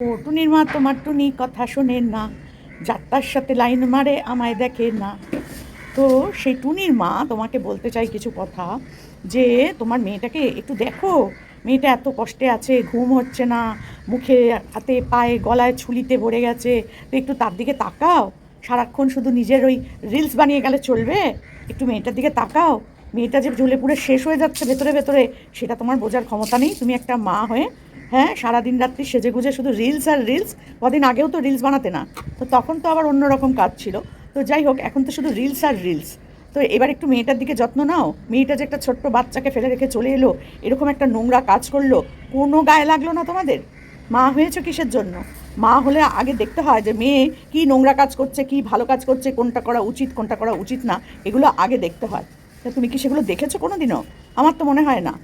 ও টুনির মা, তোমার টুনি কথা শোনেন না। যাত্রার সাথে লাইন মারে, আমায় দেখে না। তো সেই টুনির মা তোমাকে বলতে চাই কিছু কথা, যে তোমার মেয়েটাকে একটু দেখো। মেয়েটা এত কষ্টে আছে, ঘুম হচ্ছে না, মুখে হাতে পায়ে গলায় ছুলিতে ভরে গেছে। তো একটু তার দিকে তাকাও। সারাক্ষণ শুধু নিজের ওই রিলস বানিয়ে গেলে চলবে। একটু মেয়েটার দিকে তাকাও। মেয়েটা যে ঝুলে পুরো শেষ হয়ে যাচ্ছে ভেতরে ভেতরে, সেটা তোমার বোঝার ক্ষমতা নেই। তুমি একটা মা হয়ে হ্যাঁ সারাদিন রাত্রি সেজে গুজে শুধু রিলস আর রিলস কদিন আগেও তো রিলস বানাতে না। তো তখন তো আবার অন্যরকম কাজ ছিল। তো যাই হোক, এখন তো শুধু রিলস আর রিলস তো এবার একটু মেয়েটার দিকে যত্ন নাও। মেয়েটা যে একটা ছোট্ট বাচ্চাকে ফেলে রেখে চলে এলো, এরকম একটা নোংরা কাজ করল, কোনো গায়ে লাগল না তোমাদের? মা হয়েছো কিসের জন্য? মা হলে আগে দেখতে হয় যে মেয়ে কি নোংরা কাজ করছে, কি ভালো কাজ করছে, কোনটা করা উচিত, কোনটা করা উচিত না, এগুলো আগে দেখতে হয়। তা তুমি কি সেগুলো দেখেছ কোনো দিনও আমার তো মনে হয় না।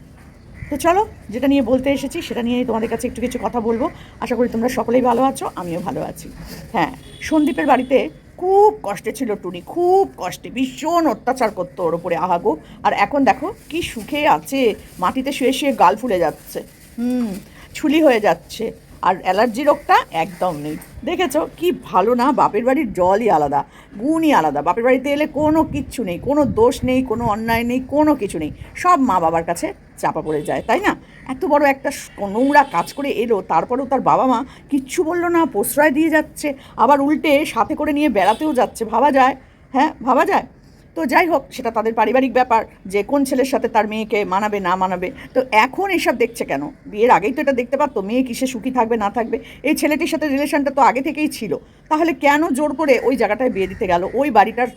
তো চলো, যেটা নিয়ে বলতে এসেছি সেটা নিয়ে তোমাদের কাছে একটু কিছু কথা বলব। আশা করি তোমরা সকলেই ভালো আছো, আমিও ভালো আছি। হ্যাঁ সন্দীপের বাড়িতে খুব কষ্টে ছিল টুনি, খুব কষ্টে, ভীষণ অত্যাচার করতো ওর ওপরে আহাগো। আর এখন দেখো, কি সুখে আছে, মাটিতে শুয়ে শুয়ে গাল ফুলে যাচ্ছে। হুম, ছুলি হয়ে যাচ্ছে। আর অ্যালার্জি রোগটা একদম নেই। দেখেছ? কি ভালো না? বাপের বাড়ির জলই আলাদা, গুণই আলাদা। বাপের বাড়িতে এলে কোনো কিচ্ছু নেই, কোনো দোষ নেই, কোনো অন্যায় নেই, কোনো কিছু নেই। সব মা বাবার কাছে চাপা পড়ে যায়, তাই না? এত বড় একটা নোংরা কাজ করে এলো, তারপরেও তার বাবা মা কিচ্ছু বলল না, প্রশ্রয় দিয়ে যাচ্ছে, আবার উল্টে সাথে করে নিয়ে বেড়াতেও যাচ্ছে। ভাবা যায় হ্যাঁ? ভাবা যায়? তো যাই হোক, সেটা তাদের পারিবারিক ব্যাপার যে কোন ছেলের সাথে তার মেয়েকে মানাবে, না মানাবে। তো এখন এসব দেখছে কেন? বিয়ের আগেই তো এটা দেখতে পারতো, মেয়ে কিসে সুখী থাকবে, না থাকবে? এই ছেলেটির সাথে রিলেশনটা তো আগে থেকেই ছিল। তাহলে কেন জোর করে ওই জায়গাটায় বিয়ে দিতে গেল? ওই বাড়িটার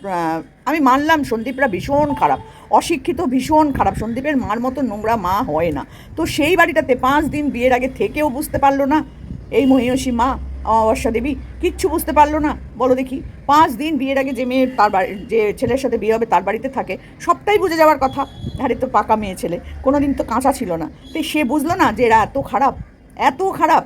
আমি মানলাম সন্দীপরা ভীষণ খারাপ। অশিক্ষিত ভীষণ খারাপ। সন্দীপের মার মতো নোংরা মা হয় না। তো সেই বাড়িটাতে পাঁচ দিন বিয়ের আগে থেকেও বুঝতে পারল না, এই মহিষী মা অমাবস্যা দেবী কিচ্ছু বুঝতে পারল না। বলো দেখি, পাঁচ দিন বিয়ের আগে যে মেয়ে তার বাড়ি, যে ছেলের সাথে বিয়ে হবে তার বাড়িতে থাকে, সবটাই বুঝে যাওয়ার কথা। আরে তো পাকা মেয়ে ছেলে কোনো দিন তো কাঁচা ছিল না। তো সে বুঝলো না যে এরা এত খারাপ এত খারাপ।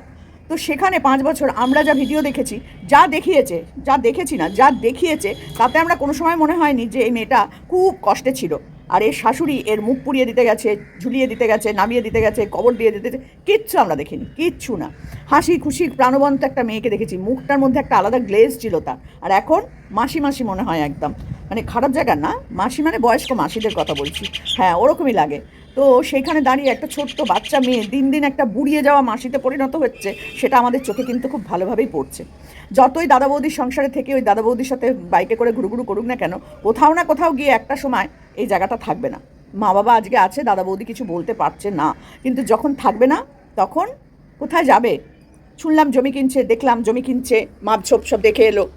তো সেখানে পাঁচ বছর আমরা যা ভিডিও দেখেছি, যা দেখিয়েছে, যা দেখেছি না, যা দেখিয়েছে, তাতে আমরা কোনো সময় মনে হয়নি যে এই মেয়েটা খুব কষ্টে ছিল। আর এর শাশুড়ি এর মুখ পুড়িয়ে দিতে গেছে, ঝুলিয়ে দিতে গেছে, নামিয়ে দিতে গেছে, কবর দিয়ে দিতে কিচ্ছু আমরা দেখিনি, কিচ্ছু না। হাসি খুশি প্রাণবন্ত একটা মেয়েকে দেখেছি, মুখটার মধ্যে একটা আলাদা গ্লেজ ছিল তার। আর এখন মাসি মাসি মনে হয় একদম মানে খারাপ জায়গা না, মাসি মানে বয়স্ক মাসিদের কথা বলছি। হ্যাঁ ওরকমই লাগে। তো সেইখানে দাঁড়িয়ে একটা ছোট্ট বাচ্চা মেয়ে দিন দিন একটা বুড়িয়ে যাওয়া মাসিতে পরিণত হচ্ছে, সেটা আমাদের চোখে কিন্তু খুব ভালোভাবেই পড়ছে। যতই দাদা বৌদির সংসারে থেকে ওই দাদা বৌদির সাথে বাইকে করে ঘুরুঘুরু করুক না কেন, কোথাও না কোথাও গিয়ে একটা সময় এই জায়গাটা থাকবে না। মা বাবা আজকে আছে, দাদা বৌদি কিছু বলতে পারছে না। কিন্তু যখন থাকবে না, তখন কোথায় যাবে? শুনলাম জমি কিনছে, দেখলাম জমি কিনছে, মাপ মাপঝোপ সব দেখে এলো।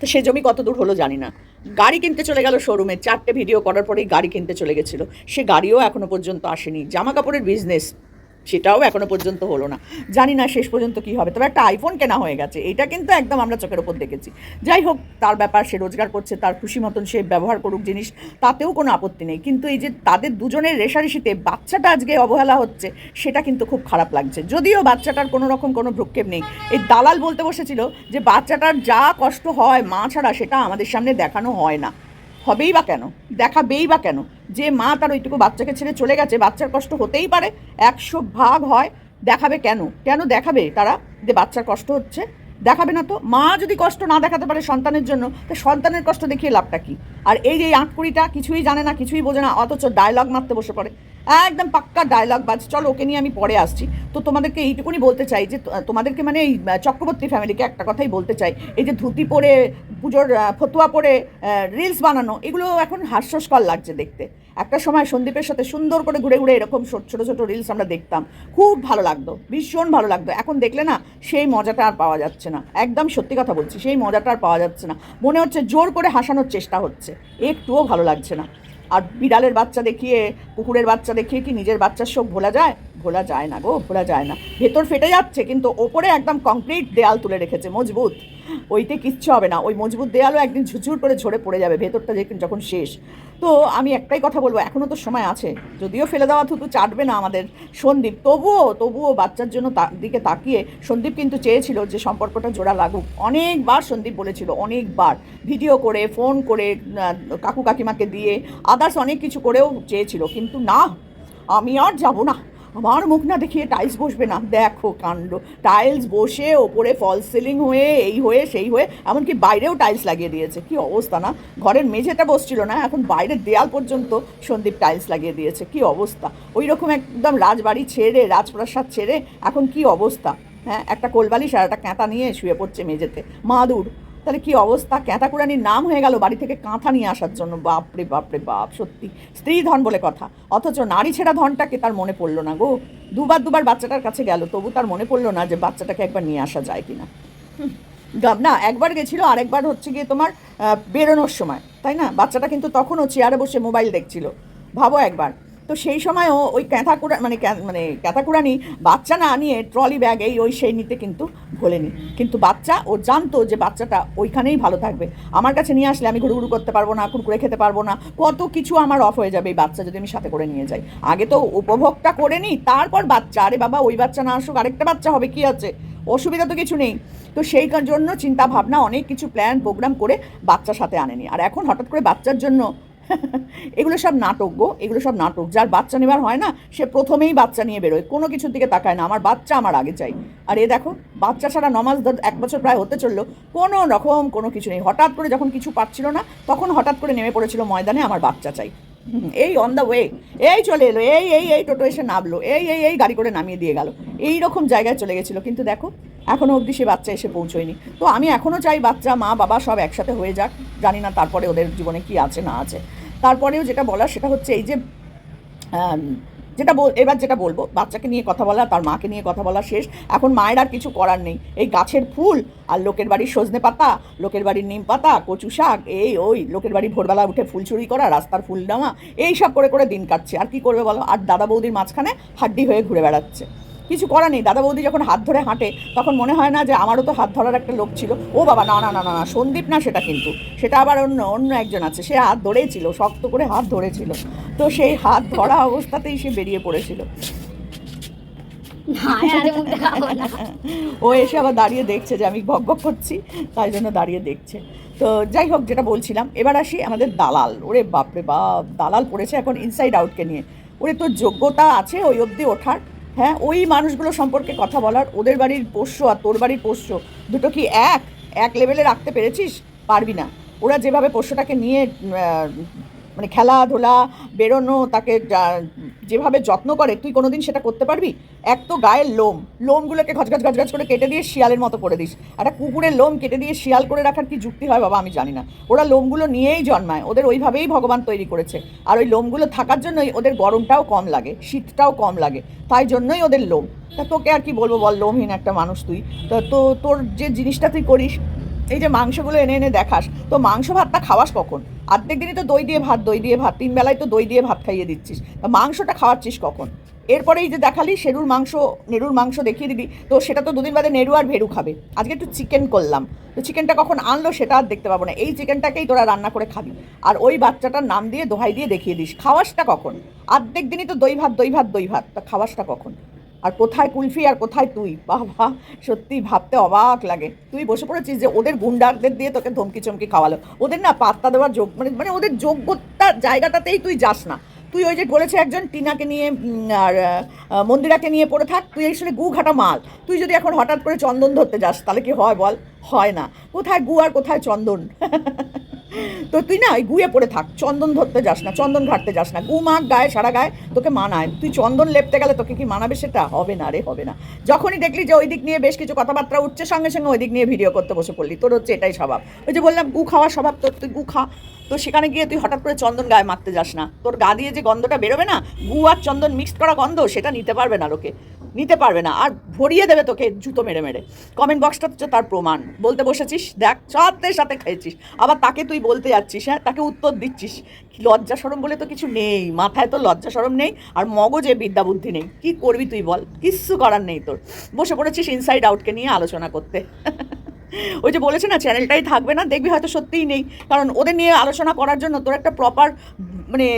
তো সে জমি কত দূর হলো জানি না। গাড়ি কিনতে চলে গেল শোরুমে চারটে ভিডিও করার পরেই গাড়ি কিনতে চলে গেছিল। সে গাড়িও এখনও পর্যন্ত আসেনি। জামা কাপড়ের বিজনেস সেটাও এখনও পর্যন্ত হলো না। জানি না শেষ পর্যন্ত কি হবে, তবে একটা আইফোন কেনা হয়ে গেছে, এটা কিন্তু একদম আমরা চোখের ওপর দেখেছি। যাই হোক, তার ব্যাপার সে রোজগার করছে, তার খুশি মতন সে ব্যবহার করুক জিনিস, তাতেও কোনো আপত্তি নেই। কিন্তু এই যে তাদের দুজনের রেশারেশিতে বাচ্চাটা আজকে অবহেলা হচ্ছে, সেটা কিন্তু খুব খারাপ লাগছে। যদিও বাচ্চাটার কোনো রকম কোনো ভ্রুক্ষেপ নেই। এই দালাল বলতে বসেছিল যে বাচ্চাটার যা কষ্ট হয় মা ছাড়া, সেটা আমাদের সামনে দেখানো হয় না। হবেই বা কেন? দেখাবেই বা কেন? যে মা তার ওইটুকু বাচ্চাকে ছেড়ে চলে গেছে, বাচ্চার কষ্ট হতেই পারে, একশো ভাগ হয়, দেখাবে কেন? কেন দেখাবে তারা যে বাচ্চার কষ্ট হচ্ছে? দেখাবে না তো? মা যদি কষ্ট না দেখাতে পারে সন্তানের জন্য, তো সন্তানের কষ্ট দেখিয়ে লাভটা কী? আর এই যে আঁটকুড়িটা কিছুই জানে না, কিছুই বোঝে না, অথচ ডায়লগ মারতে বসে পড়ে। একদম পাক্কা ডায়লগ বাজ। চলো, ওকে নিয়ে আমি পরে আসছি। তো তোমাদেরকে এইটুকুনি বলতে চাই যে তোমাদেরকে মানে এই চক্রবর্তী ফ্যামিলিকে একটা কথাই বলতে চাই। এই যে ধুতি পরে, পুজোর ফতুয়া পরে রিলস বানানো, এগুলো এখন হাস্যস্কর লাগছে দেখতে। একটা সময় সন্দীপের সাথে সুন্দর করে ঘুরে ঘুরে এরকম ছোট, ছোটো ছোটো রিলস আমরা দেখতাম। খুব ভালো লাগতো, ভীষণ ভালো লাগতো। এখন দেখলে না, সেই মজাটা আর পাওয়া যাচ্ছে না। একদম সত্যি কথা বলছি, সেই মজাটা আর পাওয়া যাচ্ছে না। মনে হচ্ছে জোর করে হাসানোর চেষ্টা হচ্ছে। একটুও ভালো লাগছে না। আর বিড়ালের বাচ্চা দেখিয়ে কুকুরের বাচ্চা দেখিয়ে কি নিজের বাচ্চার শোক ভোলা যায়? ভোলা যায় না গো, ভোলা যায় না। ভেতর ফেটে যাচ্ছে, কিন্তু ওপরে একদম কংক্রিট দেয়াল তুলে রেখেছে, মজবুত। ওইতে কিচ্ছু হবে না, ওই মজবুত দেয়ালও একদিন ঝুঝুর করে ঝরে পড়ে যাবে, ভেতরটা যখন শেষ। তো আমি একটাই কথা বলব এখনও তো সময় আছে, যদিও ফেলে দেওয়া থুতু চাটবে না আমাদের সন্দীপ, তবুও তবুও বাচ্চার জন্য তার দিকে তাকিয়ে সন্দীপ কিন্তু চেয়েছিল যে সম্পর্কটা জোড়া লাগুক। অনেকবার সন্দীপ বলেছিল, অনেকবার। ভিডিও করে, ফোন করে কাকু কাকিমাকে দিয়ে আদার্স অনেক কিছু করেও চেয়েছিল, কিন্তু না, আমি আর যাব না। আমার মুখ না দেখিয়ে টাইলস বসবে না। দেখো কাণ্ড। টাইলস বসে ওপরে ফল সিলিং হয়ে, এই হয়ে, সেই হয়ে, এমনকি বাইরেও টাইলস লাগিয়ে দিয়েছে। কি অবস্থা না? ঘরের মেঝেটা বসছিল না, এখন বাইরের দেয়াল পর্যন্ত সন্দীপ টাইলস লাগিয়ে দিয়েছে। কি অবস্থা? ওই রকম একদম রাজবাড়ি ছেড়ে, রাজপ্রাসাদ ছেড়ে, এখন কি অবস্থা? হ্যাঁ একটা কোলবালিশ আর একটা ক্যাঁতা নিয়ে শুয়ে পড়ছে মেঝেতে। মাদুর তাহলে কি অবস্থা? ক্যাঁতাকুরানির নাম হয়ে গেল বাড়ি থেকে কাঁথা নিয়ে আসার জন্য। বাপরে বাপরে, বাপ, সত্যি। স্ত্রী ধন বলে কথা। অথচ নারী ছেঁড়া ধনটাকে তার মনে পড়ল না গো। দুবার দুবার বাচ্চাটার কাছে গেল, তবু তার মনে পড়ল না যে বাচ্চাটাকে একবার নিয়ে আসা যায় কিনা। না একবার গেছিল, আরেকবার হচ্ছে গিয়ে তোমার বেরোনোর সময়, তাই না? বাচ্চাটা কিন্তু তখনও চেয়ারে বসে মোবাইল দেখছিল। ভাবো একবার। তো সেই সময়ও ওই ক্যাথাকুড়া মানে মানে ক্যাথাকুড়ানি বাচ্চা না নিয়ে ট্রলি ব্যাগ এই ওই সেই নিতে কিন্তু ভোলেনি। কিন্তু বাচ্চা, ও জানতো যে বাচ্চাটা ওইখানেই ভালো থাকবে। আমার কাছে নিয়ে আসলে আমি ঘুরুঘুরু করতে পারব না, কুরকুরে খেতে পারব না, কত কিছু আমার অফ হয়ে যাবে এই বাচ্চা যদি আমি সাথে করে নিয়ে যাই। আগে তো উপভোগটা করে নিই তারপর বাচ্চা, আরে বাবা ওই বাচ্চা না আসুক, আরেকটা বাচ্চা হবে, কি আছে? অসুবিধা তো কিছু নেই। তো সেই জন্য চিন্তা ভাবনা, অনেক কিছু প্ল্যান প্রোগ্রাম করে বাচ্চার সাথে আনেনি। আর এখন হঠাৎ করে বাচ্চার জন্য এগুলো সব নাটক গো, এগুলো সব নাটক। যার বাচ্চা নেবার হয় না, সে প্রথমেই বাচ্চা নিয়ে বেরোয়। কোনো কিছুর দিকে তাকায় না। আমার বাচ্চা আমার আগে চাই। আর এ দেখো, বাচ্চা ছাড়া নমাজ এক বছর প্রায় হতে চলল। কোনো রকম কোনো কিছু নেই। হঠাৎ করে যখন কিছু পাচ্ছিল না, তখন হঠাৎ করে নেমে পড়েছিল ময়দানে আমার বাচ্চা চাই। এই অন দ্য ওয়ে এই চলে এলো, এই এই এই টোটো এসে নামলো, এই এই এই গাড়ি করে নামিয়ে দিয়ে গেল। এই রকম জায়গায় চলে গেছিল। কিন্তু দেখো এখনও অবধি সে বাচ্চা এসে পৌঁছয়নি। তো আমি এখনও চাই বাচ্চা, মা, বাবা সব একসাথে হয়ে যাক। জানি না তারপরে ওদের জীবনে কি আছে, না আছে। তারপরেও যেটা বলার সেটা হচ্ছে এই যে যেটা বল, এবার যেটা বলব, বাচ্চাকে নিয়ে কথা বলা, তার মাকে নিয়ে কথা বলা শেষ। এখন মায়ের আর কিছু করার নেই। এই গাছের ফুল আর লোকের বাড়ির সজনে পাতা, লোকের বাড়ির নিম পাতা, কচু শাক, এই ওই, লোকের বাড়ি ভোরবেলা উঠে ফুল চুরি করা, রাস্তার ফুল নেওয়া, এই সব করে করে দিন কাটছে। আর কি করবে বলো? আর দাদা বৌদির মাঝখানে হাড্ডি হয়ে ঘুরে বেড়াচ্ছে। কিছু করার নেই। দাদা বৌদি যখন হাত ধরে হাঁটে তখন মনে হয় না যে আমারও তো হাত ধরার একটা লোক ছিল। ও বাবা না না না না না সন্দীপ না সেটা কিন্তু। সেটা আবার অন্য অন্য একজন আছে। সে হাত ধরেছিল শক্ত করে হাত ধরেছিল। তো সেই হাত ধরা অবস্থাতেই সে বেরিয়ে পড়েছিল। ও এসে আবার দাঁড়িয়ে দেখছে যে আমি ভক ভক করছি তাই জন্য দাঁড়িয়ে দেখছে। তো যাই হোক যেটা বলছিলাম এবার আসি আমাদের দালাল। ওরে বাপরে বাপ দালাল পড়েছে এখন ইনসাইড আউটকে নিয়ে। ওরে তোর যোগ্যতা আছে ওই অবধি ওঠার। হ্যাঁ ওই মানুষগুলো সম্পর্কে কথা বলার, ওদের বাড়ির পোষ্য আর তোর বাড়ির পোষ্য দুটো কি এক? এক লেভেলে রাখতে পেরেছিস? পারবি না। ওরা যেভাবে পোষ্যটাকে নিয়ে মানে খেলাধুলা, বেরোনো, তাকে যেভাবে যত্ন করে, তুই কোনোদিন সেটা করতে পারবি? এক তো গায়ের লোম। লোমগুলোকে ঘচঘচ ঘচঘচ করে কেটে দিয়ে শিয়ালের মতো করে দিস। একটা কুকুরের লোম কেটে দিয়ে শিয়াল করে রাখার কি যুক্তি হয় বাবা, আমি জানি না। ওরা লোমগুলো নিয়েই জন্মায়। ওদের ওইভাবেই ভগবান তৈরি করেছে। আর ওই লোমগুলো থাকার জন্যই ওদের গরমটাও কম লাগে, শীতটাও কম লাগে। তাই জন্যই ওদের লোম। তা তোকে আর কি বলব বল, লোমহীন একটা মানুষ তুই। তো তো তোর যে জিনিসটা তুই করিস এই যে মাংসগুলো এনে এনে দেখাস, তো মাংস ভাতটা খাওয়াস কখন? অর্ধেক দিনই তো দই দিয়ে ভাত, দই দিয়ে ভাত, তিন বেলায় তো দই দিয়ে ভাত খাইয়ে দিচ্ছিস। তা মাংসটা খাওয়াচ্ছিস কখন? এরপরে এই যে দেখালি সেরুর মাংস, নেরুর মাংস দেখিয়ে দিবি, তো সেটা তো দুদিন বাদে নেরু আর ভেরু খাবে। আজকে একটু চিকেন করলাম। তো চিকেনটা কখন আনলো সেটা আর দেখতে পাবো না। এই চিকেনটাকেই তোরা রান্না করে খাবি। আর ওই বাচ্চাটার নাম দিয়ে দোহাই দিয়ে দেখিয়ে দিস। খাওয়াসটা কখন? অর্ধেক দিনই তো দই ভাত দই ভাত দই ভাত। তা খাওয়াসটা কখন? আর কোথায় কুলফি আর কোথায় তুই? বাহ সত্যি ভাবতে অবাক লাগে। তুই বসে পড়েছিস যে ওদের গুন্ডারদের দিয়ে তোকে ধমকি চমকি খাওয়ালো। ওদের না পাত্তা দেওয়ার যোগ মানে মানে ওদের যোগ্যতা জায়গাটাতেই তুই যাস না। তুই ওই যে বলেছে একজন টিনাকে নিয়ে আর মন্দিরাকে নিয়ে পড়ে থাক। তুই আসলে গু ঘাটা মাল। তুই যদি এখন হঠাৎ করে চন্দন ধরতে যাস, তাহলে কি হয় বল? হয় না। কোথায় গু আর কোথায় চন্দন? তো তুই না ওই গুয়ে পড়ে থাক, চন্দন ধরতে যাস না, চন্দন ঘাটতে যাস না, গু মাখ, গায়ে সারা গায়ে তোকে মানায়। তুই চন্দন লেপতে গেলে তোকে কি মানাবে সেটা? হবে না রে, হবে না। যখনই দেখলি যে ওই দিক নিয়ে বেশ কিছু কথাবার্তা উঠছে, সঙ্গে সঙ্গে ওই দিক নিয়ে ভিডিও করতে বসে পড়লি। তোর হচ্ছে এটাই স্বভাব। ওই যে বললাম, গু খাওয়ার স্বভাব, তোর তুই গু খা। তো সেখানে গিয়ে তুই হঠাৎ করে চন্দন গায়ে মারতে যাস না। তোর গা দিয়ে যে গন্ধটা বেরোবে না, গু আর চন্দন মিক্সড করা গন্ধ, সেটা নিতে পারবে না লোকে। নিতে পারবে না, আর ভরিয়ে দেবে তোকে জুতো মেরে মেরে। কমেন্ট বক্সটা হচ্ছে তার প্রমাণ। বলতে বসেছিস, দেখ, সাথে সাথে খেয়েছিস। আবার তাকে তুই বলতে যাচ্ছিস হ্যাঁ তাকে উত্তর দিচ্ছিস। লজ্জা সরম বলে তো কিছু নেই, মাথায় তো লজ্জা সরম নেই, আর মগজে বিদ্যা বুদ্ধি নেই। কি করবি তুই বল? কিচ্ছু করার নেই তোর। বসে পড়েছিস ইনসাইড আউটকে নিয়ে আলোচনা করতে। ওই যে বলেছে না, চ্যানেলটাই থাকবে না, দেখবি হয়তো সত্যিই নেই। কারণ ওদের নিয়ে আলোচনা করার জন্য তোর একটা প্রপার মানে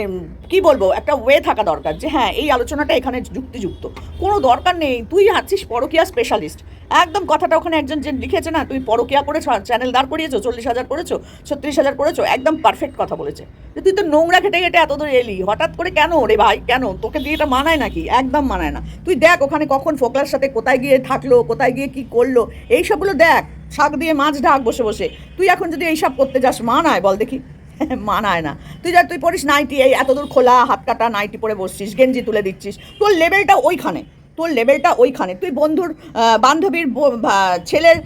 কি বলব, একটা ওয়ে থাকা দরকার যে হ্যাঁ এই আলোচনাটা এখানে যুক্তিযুক্ত। কোনো দরকার নেই, তুই আছিস পরকিয়া স্পেশালিস্ট একদম কথাটা ওখানে একজন যে লিখেছে না, তুই পরকিয়া করেছ চ্যানেল দাঁড় করিয়েছো, চল্লিশ হাজার করেছ, ছত্রিশ হাজার করেছ একদম পারফেক্ট কথা বলেছে। যে তুই তো নোংরা ঘেটে ঘেটে এত দূর এলি, হঠাৎ করে কেন রে ভাই, কেন? তোকে দিয়ে এটা মানায় নাকি? একদম মানায় না। তুই দেখ ওখানে কখন ফোকলার সাথে কোথায় গিয়ে থাকল, কোথায় গিয়ে কি করল এই সবগুলো দেখ। শাক দিয়ে মাছ ঢাক বসে বসে। তুই এখন যদি এইসব করতে যাস, মানায়, বল দেখি। মানায় না। তুই যা, তুই পড়িস নাইটি এই এতদূর খোলা হাত কাটা নাইটি পরে বসছিস, গেঞ্জি তুলে দিচ্ছিস। তোর লেভেলটা ওইখানে। তোর লেভেলটা ওইখানে। তুই বন্ধুর বান্ধবীর ছেলের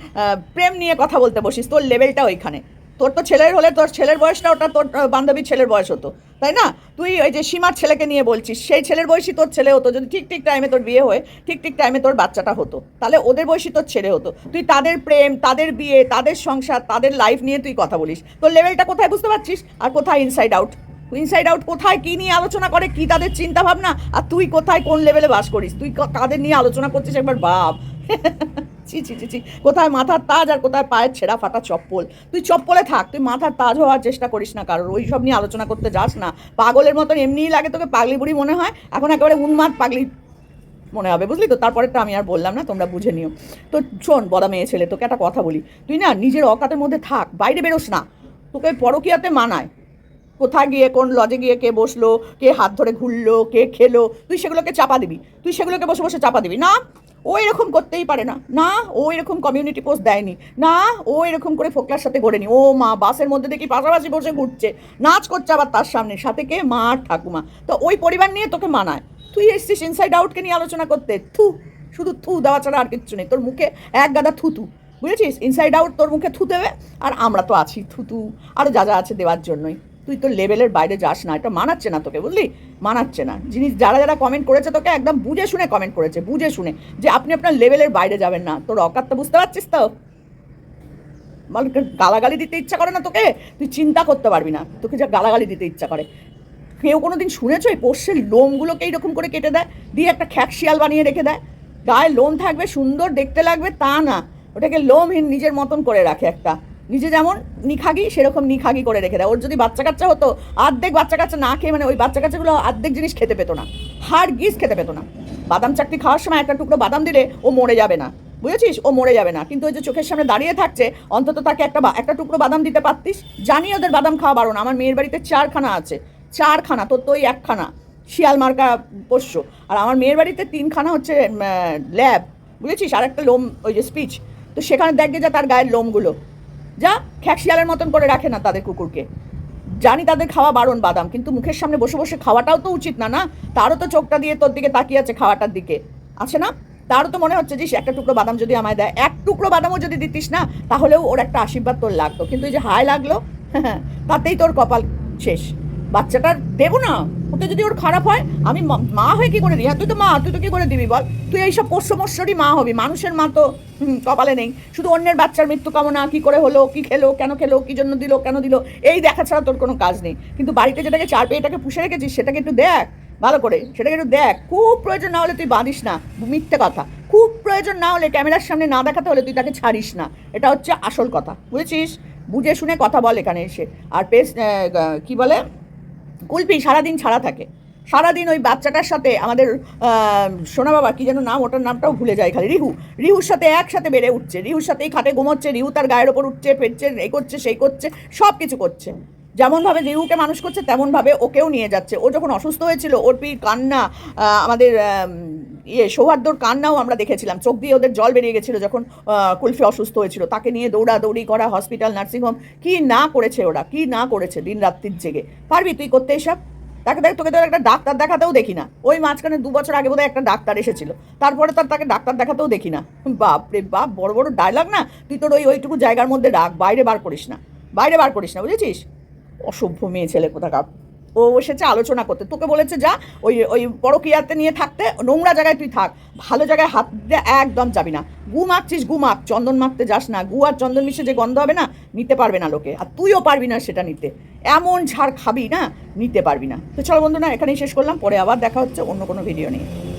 প্রেম নিয়ে কথা বলতে বসিস, তোর লেভেলটা ওইখানে। তোর তো ছেলের হলে তোর ছেলের বয়সটা ওটা তোর বান্ধবীর ছেলের বয়স হতো, তাই না? তুই ওই যে সীমার ছেলেকে নিয়ে বলছিস, সেই ছেলের বয়সী তোর ছেলে হতো, যদি ঠিক ঠিক টাইমে তোর বিয়ে হয়ে, ঠিক ঠিক টাইমে তোর বাচ্চাটা হতো, তাহলে ওদের বয়সী তোর ছেলে হতো। তুই তাদের প্রেম, তাদের বিয়ে, তাদের সংসার, তাদের লাইফ নিয়ে তুই কথা বলিস। তোর লেভেলটা কোথায় বুঝতে পারছিস? আর কোথায় ইনসাইড আউট ইনসাইড আউট কোথায়, কী নিয়ে আলোচনা করে, কী তাদের চিন্তা ভাবনা আর তুই কোথায় কোন লেভেলে বাস করিস? তুই কাদের নিয়ে আলোচনা করছিস একবার ভাব? ছি ছি ছি ছি। কোথায় মাথার তাজ আর কোথায় পায়ের ছেঁড়া ফাটা চপ্পল? তুই চপ্পলে থাক, তুই মাথার তাজ হওয়ার চেষ্টা করিস না কারোর। ওই সব নিয়ে আলোচনা করতে যাস না। পাগলের মতন এমনিই লাগে তোকে পাগলি বুড়ি মনে হয়, এখন একেবারে উন্মাদ পাগলি মনে হবে, বুঝলি তো? তারপরেরটা আমি আর বললাম না, তোমরা বুঝে নিও। তো শোন, বড় মেয়ে ছেলে, তোকে একটা কথা বলি। তুই না নিজের অকাতের মধ্যে থাক, বাইরে বেরোস না। তোকে পরকিয়াতে মানায়। কোথায় গিয়ে, কোন লজে গিয়ে কে বসল, কে হাত ধরে ঘুরলো, কে খেলো, তুই সেগুলোকে চাপা দিবি। তুই সেগুলোকে বসে বসে চাপা দিবি। না ও এরকম করতেই পারে না। না, ও এরকম কমিউনিটি পোস্ট দেয়নি। না, ও এরকম করে ফোকলার সাথে গড়েনি। ও মা, বাসের মধ্যে দেখি পাশাপাশি বসে ঘুরছে। নাচ করছে আবার তার সামনে। সাথে কে? মা ঠাকুমা। তো ওই পরিবার নিয়ে তোকে মানায়। তুই এসছিস ইনসাইড আউটকে নিয়ে আলোচনা করতে। থু, শুধু থু দেওয়া ছাড়া আর কিচ্ছু নেই। তোর মুখে এক গাদা থুতু। বুঝেছিস? ইনসাইড আউট তোর মুখে থু দেবে, আর আমরা তো আছি থুতু। আরও যা যা আছে দেওয়ার জন্যই। তুই তোর লেভেলের বাইরে যাস না, এটা মানাচ্ছে না তোকে, বুঝলি? মানাচ্ছে না। জিনিস যারা যারা কমেন্ট করেছে তোকে একদম বুঝে শুনে কমেন্ট করেছে, বুঝে শুনে যে আপনি আপনার লেভেলের বাইরে যাবেন না। তোর অকাতটা বুঝতে পারছিস তো? মানে গালাগালি দিতে ইচ্ছা করে না তোকে? তুই চিন্তা করতে পারবি না। তোকে যা গালাগালি দিতে ইচ্ছা করে। কেউ কোনো দিন শুনেছো এই পোষ্যের লোমগুলোকে এইরকম করে কেটে দেয়? দিয়ে একটা খ্যাকশিয়াল বানিয়ে রেখে দেয়? গায়ে লোম থাকবে, সুন্দর দেখতে লাগবে, তা না। ওটাকে লোমহীন নিজের মতন করে রাখে একটা। নিজে যেমন নিখাগি, সেরকম নিখাগি করে রেখে দেয়। ওর যদি বাচ্চা কাচ্চা হতো অর্ধেক বাচ্চা কাচ্চা না খেয়ে মানে ওই বাচ্চা কাচ্চাগুলো অর্ধেক জিনিস খেতে পেতো না। হাড় গিজ খেতে পেতো না। বাদাম চাকরি খাওয়ার সময় একটা টুকরো বাদাম দিলে ও মরে যাবে না। বুঝেছিস? ও মরে যাবে না। কিন্তু ওই যে চোখের সামনে দাঁড়িয়ে থাকছে, অন্তত তাকে একটা একটা টুকরো বাদাম দিতে পারতিস? জানি ওদের বাদাম খাওয়া বারো না আমার মেয়ের বাড়িতে চারখানা আছে। চারখানা, তোর তো ওই একখানা। শিয়াল মার্কা পোষ্য। আর আমার মেয়ের বাড়িতে তিনখানা হচ্ছে ল্যাব। বুঝেছিস? আর একটা লোম, ওই যে স্পিচ তো সেখানে দেখবে যা তার গায়ের লোমগুলো। যা খ্যাকশিয়ালের মতন করে রাখে না তাদের কুকুরকে। জানি তাদের খাওয়া বারণ বাদাম, কিন্তু মুখের সামনে বসে বসে খাওয়াটাও তো উচিত না না? তারও তো চোখটা দিয়ে তোর দিকে তাকিয়ে আছে খাওয়াটার দিকে। আছে না? তারও তো মনে হচ্ছে যে একটা টুকরো বাদাম যদি আমায় দেয়, এক টুকরো বাদামও যদি দিতিস না, তাহলেও ওর একটা আশীর্বাদ তোর লাগতো। কিন্তু এই যে হায় লাগল, তাতেই তোর কপাল শেষ। বাচ্চাটার দেবো না, ওতে যদি ওর খারাপ হয়, আমি মা- হয়ে কি করে দিই হ্যাঁ তুই তো মা, তুই তো কি করে দিবি বল? তুই এইসব পোষ্যমস্যরই মা হবি, মানুষের মা তো কপালে নেই। শুধু অন্যের বাচ্চার মৃত্যু কামনা, কি করে হলো, কি খেলো, কেন খেলো, কি জন্য দিল, কেন দিল, এই দেখা ছাড়া তোর কোনো কাজ নেই। কিন্তু বাড়িতে যেটাকে চার পেয়েটাকে পুষে রেখেছিস, সেটাকে একটু দেখ, ভালো করে, সেটাকে একটু দেখ। খুব প্রয়োজন না হলে তুই বাঁধিস না, মিথ্যে কথা। খুব প্রয়োজন না হলে ক্যামেরার সামনে না দেখাতে হলে তুই তাকে ছাড়িস না। এটা হচ্ছে আসল কথা, বুঝেছিস? বুঝে শুনে কথা বল এখানে এসে। আর পেস কি বলে? কুলপি সারাদিন ছাড়া থাকে। সারাদিন ওই বাচ্চাটার সাথে আমাদের সোনা বাবা, কি যেন নাম, ওটার নামটাও ভুলে যায় খালি। রিহু, রিহুর সাথে একসাথে বেড়ে উঠছে। রিহুর সাথেই খাটে ঘুমোচ্ছে, রিহু তার গায়ের ওপর উঠছে ফেটছে এ করছে, সেই করছে সব কিছু করছে। যেমনভাবে রিহুকে মানুষ করছে, তেমনভাবে ওকেও নিয়ে যাচ্ছে। ও যখন অসুস্থ হয়েছিল, ওর পির কান্না আমাদের ইয়ে সৌহার্দ্যর কান্নাও আমরা দেখেছিলাম। চোখ দিয়ে ওদের জল বেরিয়ে গেছিল যখন কুলফি অসুস্থ হয়েছিল। তাকে নিয়ে দৌড়াদৌড়ি করা, হসপিটাল নার্সিংহোম কি না করেছে ওরা, কি না করেছে দিন রাত্রির জেগে। পারবি তুই করতে এসব? তাকে দেখ, তোকে তো একটা ডাক্তার দেখাতেও দেখি না। ওই মাঝখানে দু বছর আগে বোধহয় একটা ডাক্তার এসেছিল। তারপরে তার তাকে ডাক্তার দেখাতেও দেখি না। বাপ রে বাপ, বড় বড় ডায়লগ না? তুই তোর ওই ওইটুকু জায়গার মধ্যে ডাক বাইরে বার করিস না। বাইরে বার করিস না, বুঝেছিস? অসভ্য মেয়ে ছেলে কোথাকার। ও এসেছে, আলোচনা করতে। তোকে বলেছে, যা, ওই ওই পরকিয়াতে নিয়ে থাকতে, নোংরা জায়গায় তুই থাক। ভালো জায়গায় হাত দিয়ে একদম যাবি না। গু মাখছিস, গু মাখ। চন্দন মাখতে যাস না। গু আর চন্দন মিশে যে গন্ধ হবে না, নিতে পারবে না লোকে। আর তুইও পারবি না সেটা নিতে। এমন ঝাড় খাবি না, নিতে পারবি না। তো চলো বন্ধুরা, এখানেই শেষ করলাম। পরে আবার দেখা হচ্ছে অন্য কোনো ভিডিও নিয়ে।